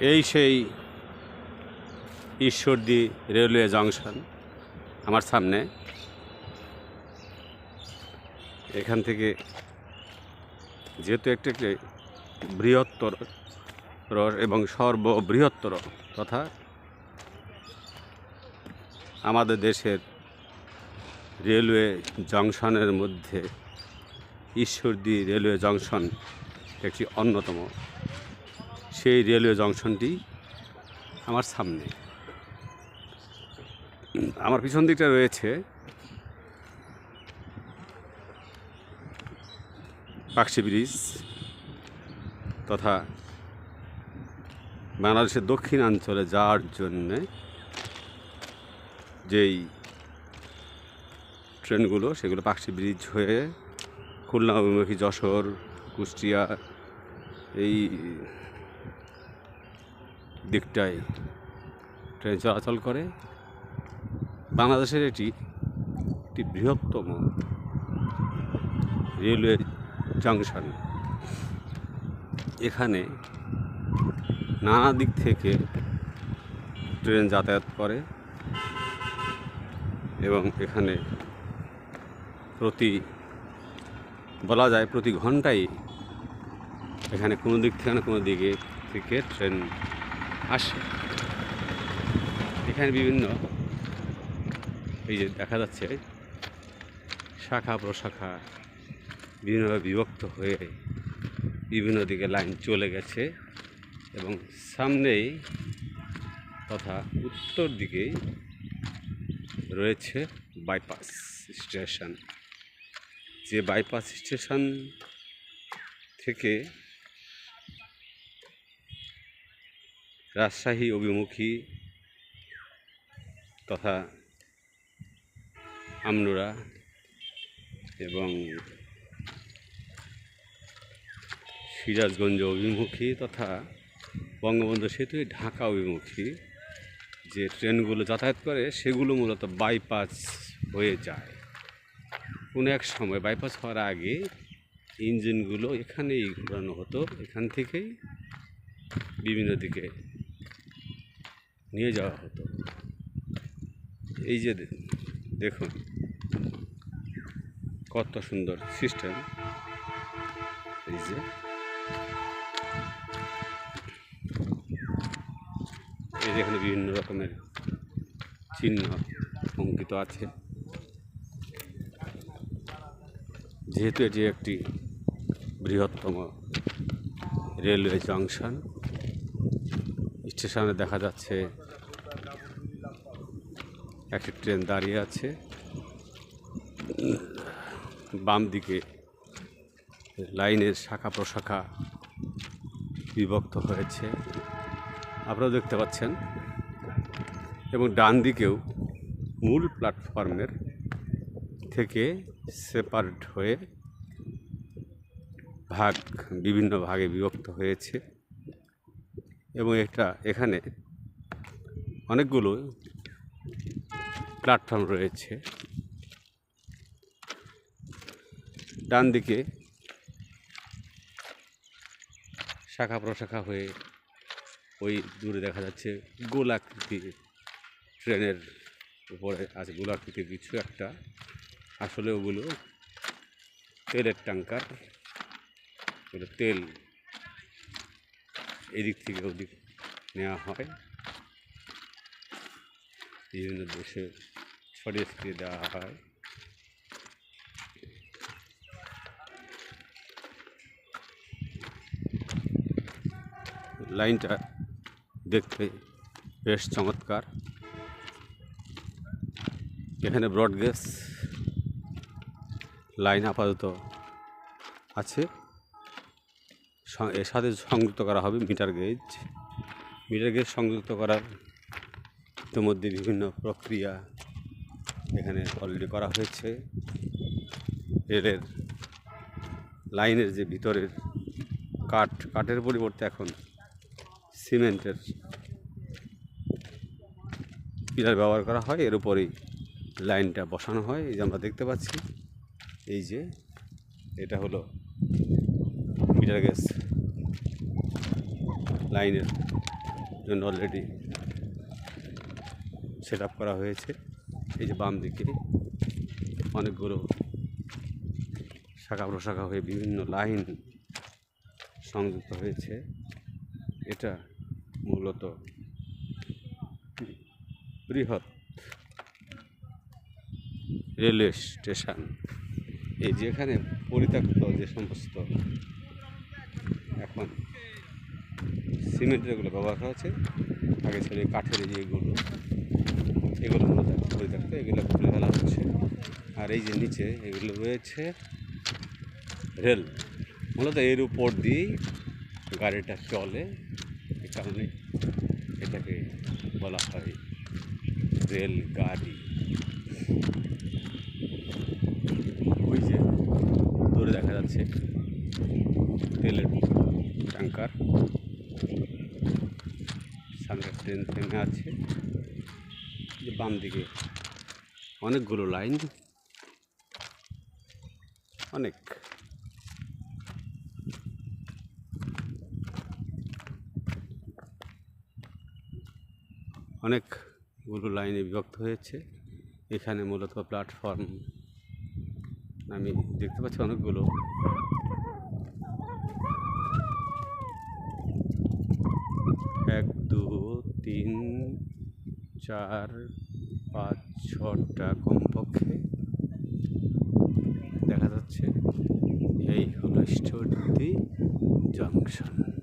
এই সেই Ishwardi railway junction আমার সামনে। এখান থেকে যেহেতু একটি একটি বৃহত্তর এবং সর্ববৃহত্তর তথা আমাদের দেশের রেলওয়ে জংশনের মধ্যে ঈশ্বরদী রেলওয়ে জংশন একটি অন্যতম। সেই রেলওয়ে জংশনটি আমার সামনে। আমার পিছন দিকটা রয়েছে পাকশি ব্রিজ তথা বাংলাদেশের দক্ষিণাঞ্চলে যাওয়ার জন্যে যেই ট্রেনগুলো, সেগুলো পাকশি ব্রিজ হয়ে খুলনা অভিমুখী যশোর, কুষ্টিয়া, এই দিকটায় ট্রেন চলাচল করে। বাংলাদেশের এটি একটি বৃহত্তম রেলওয়ে জাংশন। এখানে নানা দিক থেকে ট্রেন যাতায়াত করে এবং এখানে প্রতি বলা যায় প্রতি ঘন্টায় এখানে কোনো দিক থেকে না কোনো দিকে থেকে ট্রেন আসে। এখানে বিভিন্ন এই যে দেখা যাচ্ছে, শাখা প্রশাখা বিভিন্নভাবে বিভক্ত হয়ে বিভিন্ন দিকে লাইন চলে গেছে এবং সামনেই তথা উত্তর দিকেই রয়েছে বাইপাস স্টেশন যে বাইপাস স্টেশন থেকে রাজশাহী অভিমুখী তথা আমনুরা এবং সিরাজগঞ্জ অভিমুখী তথা বঙ্গবন্ধু সেতু ঢাকা অভিমুখী যে ট্রেনগুলো যাতায়াত করে, সেগুলো মূলত বাইপাস হয়ে যায়। কোনো এক সময় বাইপাস হওয়ার আগে ইঞ্জিনগুলো এখানেই ঘোরানো হতো, এখান থেকেই বিভিন্ন দিকে নিয়ে যাওয়া হতো। এই যে দেখুন, কত সুন্দর সিস্টেম। এই যে এই যে এখানে বিভিন্ন রকমের চিহ্ন অঙ্কিত আছে। যেহেতু এটি একটি বৃহত্তম রেলওয়ে জংশন স্টেশনে দেখা যাচ্ছে একটি ট্রেন দাঁড়িয়ে আছে। বাম দিকে লাইনের শাখা প্রশাখা বিভক্ত হয়েছে। আপনারা দেখতে পাচ্ছেন। এবং ডান দিকেও মূল প্ল্যাটফর্মের থেকে সেপারেট হয়ে ভাগ, বিভিন্ন ভাগে বিভক্ত হয়েছে। এবং এটা এখানে অনেকগুলো প্ল্যাটফর্ম রয়েছে। ডান দিকে শাখা প্রশাখা হয়ে ওই দূরে দেখা যাচ্ছে গোলাকৃতি ট্রেনের উপরে আছে। গোলাকৃতির কিছু একটা। আসলে ওগুলো তেলের ট্যাঙ্কার তেল এদিক থেকে ওদিক নেওয়া হয়। বিভিন্ন দেশে ছড়িয়ে ছিটিয়ে দেওয়া হয়। লাইনটা দেখতে বেশ চমৎকার। এখানে ব্রডগেজ লাইন আপাতত আছে। এর সাথে সংযুক্ত করা হবে মিটার গেজ। মিটার গেজ সংযুক্ত করার ইতিমধ্যে বিভিন্ন প্রক্রিয়া এখানে অলরেডি করা হয়েছে। রেলের লাইনের যে ভিতরের কাঠ, কাঠের পরিবর্তে এখন সিমেন্টের পিলার ব্যবহার করা হয়। এর উপরেই লাইনটা বসানো হয়। এই যে আমরা দেখতে পাচ্ছি, এই যে এটা হলো মিটার গ্যাস লাইনের জন্য অলরেডি সেট আপ করা হয়েছে। এই যে বাম দিকে অনেকগুলো শাখা প্রশাখা হয়ে বিভিন্ন লাইন সংযুক্ত হয়েছে। এটা মূলত বৃহৎ রেলওয়ে স্টেশন। এই যেখানে পরিত্যক্ত যে সমস্ত এখন সিমেন্টের এগুলো ব্যবহার করা হচ্ছে, আগে ছিল কাঠের যেগুলো এগুলো মূলত পরিত্যক্ত এগুলো খুলে ফেলা হচ্ছে। আর এই যে নিচে এগুলো রয়েছে রেল। মূলত এর উপর দিয়েই গাড়িটা চলে, এ কারণে এটাকে বলা হয় রেল গাড়ি ওই যে দূরে দেখা যাচ্ছে তেলের ট্যাঙ্কার সামনে ট্রেন থেমে আছে। যে বাম দিকে অনেকগুলো লাইন, অনেক। অনেকগুলো লাইনে বিভক্ত হয়েছে। এখানে মূলত প্ল্যাটফর্ম আমি দেখতে পাচ্ছি অনেকগুলো। এক দু তিন চার পাঁচ ছটা কমপক্ষে। দেখা যাচ্ছে এই হলো স্টোরটি জংশন।